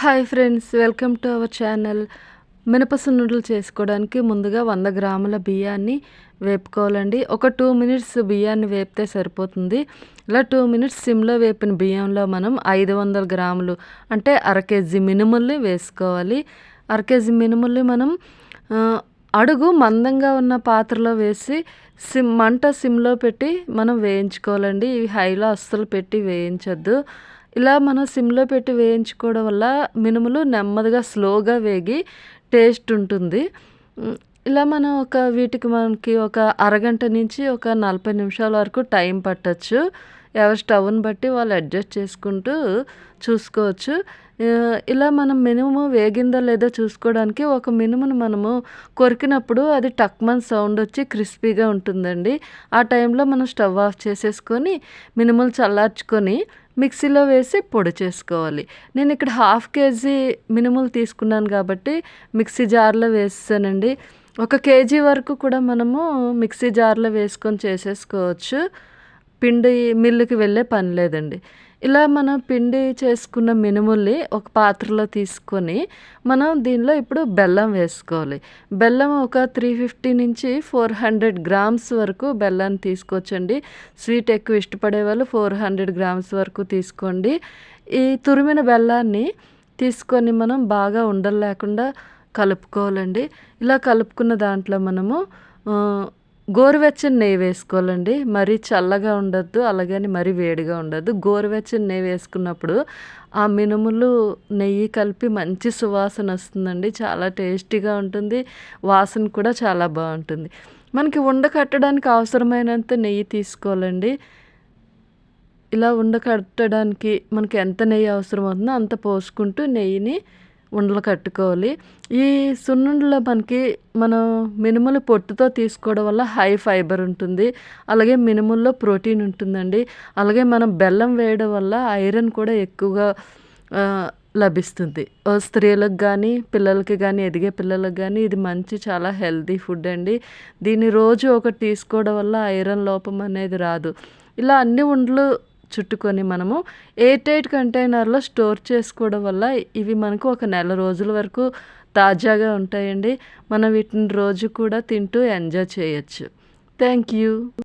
Hi friends welcome to our channel. మినపసున్నుడలు చేసుకోవడానికి ముందుగా వంద గ్రాముల బియ్యాన్ని వేపుకోవాలండి. ఒక టూ మినిట్స్ బియ్యాన్ని వేపితే సరిపోతుంది. ఇలా టూ మినిట్స్ సిమ్లో వేపిన బియ్యంలో మనం ఐదు వందల గ్రాములు అంటే అర కేజీ మినుముల్ని వేసుకోవాలి. అర కేజీ మినుముల్ని మనం అడుగు మందంగా ఉన్న పాత్రలో వేసి సిమ్ మంట సిమ్లో పెట్టి మనం వేయించుకోవాలండి. ఇవి హైలో అస్సలు పెట్టి వేయించొద్దు. ఇలా మనం సిమ్లో పెట్టి వేయించుకోవడం వల్ల మినుములు నెమ్మదిగా స్లోగా వేగి టేస్ట్ ఉంటుంది. ఇలా మనం ఒక వీటికి మనకి ఒక అరగంట నుంచి ఒక నలభై నిమిషాల వరకు టైం పట్టచ్చు. ఎవరి స్టవ్ని బట్టి వాళ్ళు అడ్జస్ట్ చేసుకుంటూ చూసుకోవచ్చు. ఇలా మనం మినుము వేగిందో లేదో చూసుకోవడానికి ఒక మినుమును మనము కొరికినప్పుడు అది టక్మన్ సౌండ్ వచ్చి క్రిస్పీగా ఉంటుందండి. ఆ టైంలో మనం స్టవ్ ఆఫ్ చేసేసుకొని మినుములు చల్లార్చుకొని మిక్సీలో వేసి పొడి చేసుకోవాలి. నేను ఇక్కడ హాఫ్ కేజీ మినుములు తీసుకున్నాను కాబట్టి మిక్సీ జార్లో వేసానండి ఒక కేజీ వరకు కూడా మనము మిక్సీ జార్లో వేసుకొని చేసేసుకోవచ్చు. పిండి మిల్లుకి వెళ్ళే పని లేదండి. ఇలా మనం పిండి చేసుకున్న మినుముల్ని ఒక పాత్రలో తీసుకొని మనం దీనిలో ఇప్పుడు బెల్లం వేసుకోవాలి. బెల్లం ఒక త్రీ ఫిఫ్టీ నుంచి ఫోర్ హండ్రెడ్ గ్రామ్స్ వరకు బెల్లాన్ని తీసుకోవచ్చండి. స్వీట్ ఎక్కువ ఇష్టపడే వాళ్ళు ఫోర్ హండ్రెడ్ గ్రామ్స్ వరకు తీసుకోండి. ఈ తురిమిన బెల్లాన్ని తీసుకొని మనం బాగా ఉండలు లేకుండా కలుపుకోవాలండి. ఇలా కలుపుకున్న దాంట్లో మనము గోరువెచ్చని నెయ్యి వేసుకోవాలండి. మరీ చల్లగా ఉండద్దు అలాగని మరీ వేడిగా ఉండద్దు. గోరువెచ్చని నెయ్యి వేసుకున్నప్పుడు ఆ మినుములు నెయ్యి కలిపి మంచి సువాసన వస్తుందండి. చాలా టేస్టీగా ఉంటుంది. వాసన కూడా చాలా బాగుంటుంది. మనకి ఉండ కట్టడానికి అవసరమైనంత నెయ్యి తీసుకోవాలండి. ఇలా ఉండ కట్టడానికి మనకి ఎంత నెయ్యి అవసరం అవుతుందో అంత పోసుకుంటూ నెయ్యిని ఉండలు కట్టుకోవాలి. ఈ సున్నుండలో మనకి మనం మినుములు పొట్టుతో తీసుకోవడం వల్ల హై ఫైబర్ ఉంటుంది. అలాగే మినుముల్లో ప్రోటీన్ ఉంటుందండి. అలాగే మనం బెల్లం వేయడం వల్ల ఐరన్ కూడా ఎక్కువగా లభిస్తుంది. స్త్రీలకు కానీ పిల్లలకి కానీ ఎదిగే పిల్లలకు కానీ ఇది మంచి చాలా హెల్తీ ఫుడ్ అండి. దీన్ని రోజు ఒకటి తీసుకోవడం వల్ల ఐరన్ లోపం అనేది రాదు. ఇలా అన్ని ఉండలు చుట్టుకొని మనము ఎయిట్ ఎయిట్ కంటైనర్లో స్టోర్ చేసుకోవడం వల్ల ఇవి మనకు ఒక నెల రోజుల వరకు తాజాగా ఉంటాయండి. మనం వీటిని రోజు కూడా తింటూ ఎంజాయ్ చేయొచ్చు. Thank you.